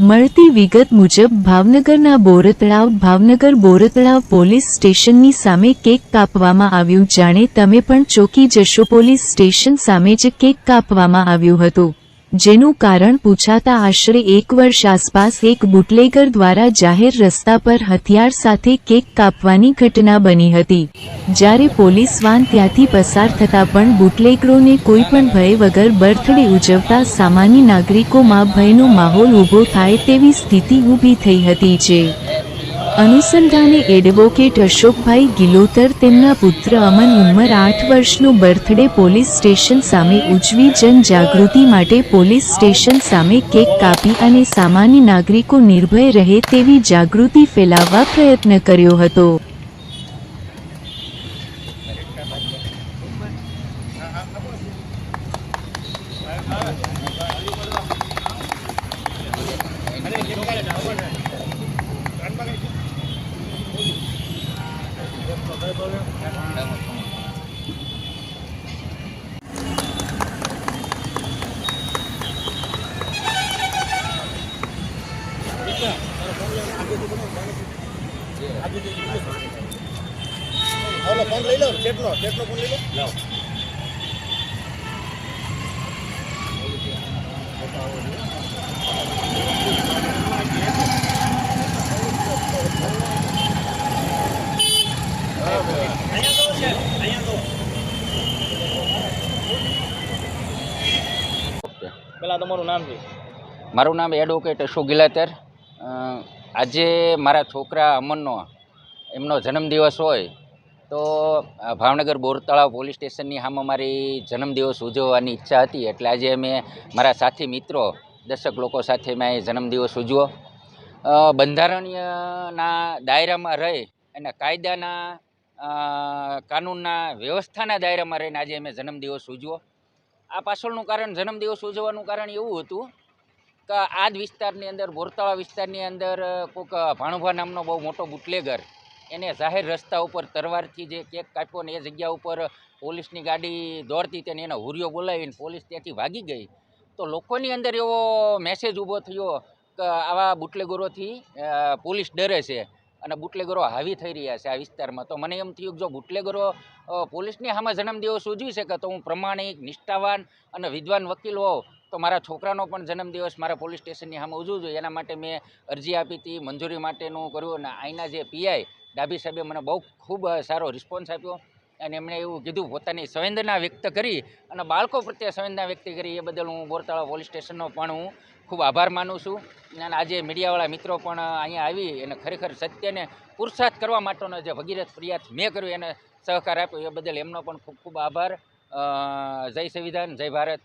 મળતી વિગત મુજબ, ભાવનગરના બોરતળાવ, ભાવનગર બોરતળાવ પોલીસ સ્ટેશનની સામે કેક કાપવામાં આવ્યું. જાણે તમે પણ ચોકી જશો. પોલીસ સ્ટેશન સામે જ કેક કાપવામાં આવ્યું હતું. જેનું કારણ પૂછાતા આશરે એક વર્ષ આસપાસ એક બુટલેગર દ્વારા જાહેર રસ્તા પર હથિયાર સાથે કેક કાપવાની ઘટના બની હતી. જ્યારે પોલીસ વાન ત્યાંથી પસાર થતા પણ બુટલેગરોને કોઈ પણ ભય વગર બર્થડે ઉજવતા સામાન્ય નાગરિકોમાં ભયનો માહોલ ઊભો થાય તેવી સ્થિતિ ઊભી થઈ હતી છે અનુસંધાને એડવોકેટ અશોકભાઈ ગિલોતર તેમના પુત્ર અમન ઉંમર આઠ વર્ષનું બર્થડે પોલીસ સ્ટેશન સામે ઉજવી જનજાગૃતિ માટે પોલીસ સ્ટેશન સામે કેક કાપી અને સામાન્ય નાગરિકો નિર્ભય રહે તેવી જાગૃતિ ફેલાવવા પ્રયત્ન કર્યો હતો. ફોન લઈ લો કેટલો કેટલો ફોન લઈ લો પેલા તમારું નામ છે? મારું નામ એડવોકેટ અશોક ગિલાતર. આજે મારા છોકરા અમનનો, એમનો જન્મદિવસ હોય તો ભાવનગર બોરતળાવ પોલીસ સ્ટેશનની સામે મારી જન્મદિવસ ઉજવવાની ઈચ્છા હતી. એટલે આજે અમે મારા સાથી મિત્રો, દર્શક લોકો સાથે મેં એ જન્મદિવસ ઉજવો બંધારણીયના દાયરામાં રહી અને કાયદાના કાનૂનના વ્યવસ્થાના દાયરામાં રહીને આજે અમે જન્મદિવસ ઉજવો આ પાછળનું કારણ જન્મદિવસ ઉજવવાનું કારણ એવું હતું કે આ જ વિસ્તારની અંદર, બોરતાળા વિસ્તારની અંદર કોઈક ભાણુભા નામનો બહુ મોટો બુટલેગર એને જાહેર રસ્તા ઉપર, તરવારથી જે કેક કાપ્યો ને એ જગ્યા ઉપર પોલીસની ગાડી દોડતી તેને એનો હુરિયો બોલાવીને પોલીસ ત્યાંથી ભાગી ગઈ. તો લોકોની અંદર એવો મેસેજ ઊભો થયો કે આવા બુટલેગરોથી પોલીસ ડરે છે. અને બુટલેગરો હાવી થઈ રહ્યા છે આ વિસ્તારમાં. તો મને એમ થયું કે જો બુટલેગરો પોલીસની સામે જન્મદિવસ ઉજવી શકે તો હું પ્રમાણિક, નિષ્ઠાવાન અને વિદ્વાન વકીલ હોઉં, તો મારા છોકરાનો પણ જન્મદિવસ મારા પોલીસ સ્ટેશનની સામે ઉજવું જોઈએ. એના માટે મેં અરજી આપી હતી, મંજૂરી માટેનું કર્યું અને અહીંના જે પીઆઈ ડાભી સાહેબે મને બહુ ખૂબ સારો રિસ્પોન્સ આપ્યો અને એમણે એવું કીધું, પોતાની સંવેદના વ્યક્ત કરી અને બાળકો પ્રત્યે સંવેદના વ્યક્ત કરી. એ બદલ હું બોરતાળા પોલીસ સ્ટેશનનો પણ હું ખૂબ આભાર માનું છું. અને આજે મીડિયાવાળા મિત્રો પણ અહીંયા આવી અને ખરેખર સત્યને પુરુષાર્થ કરવા માટેનો જે ભગીરથ પ્રયાસ મેં કર્યો, એને સહકાર આપ્યો, એ બદલ એમનો પણ ખૂબ ખૂબ આભાર. જય સંવિધાન, જય ભારત.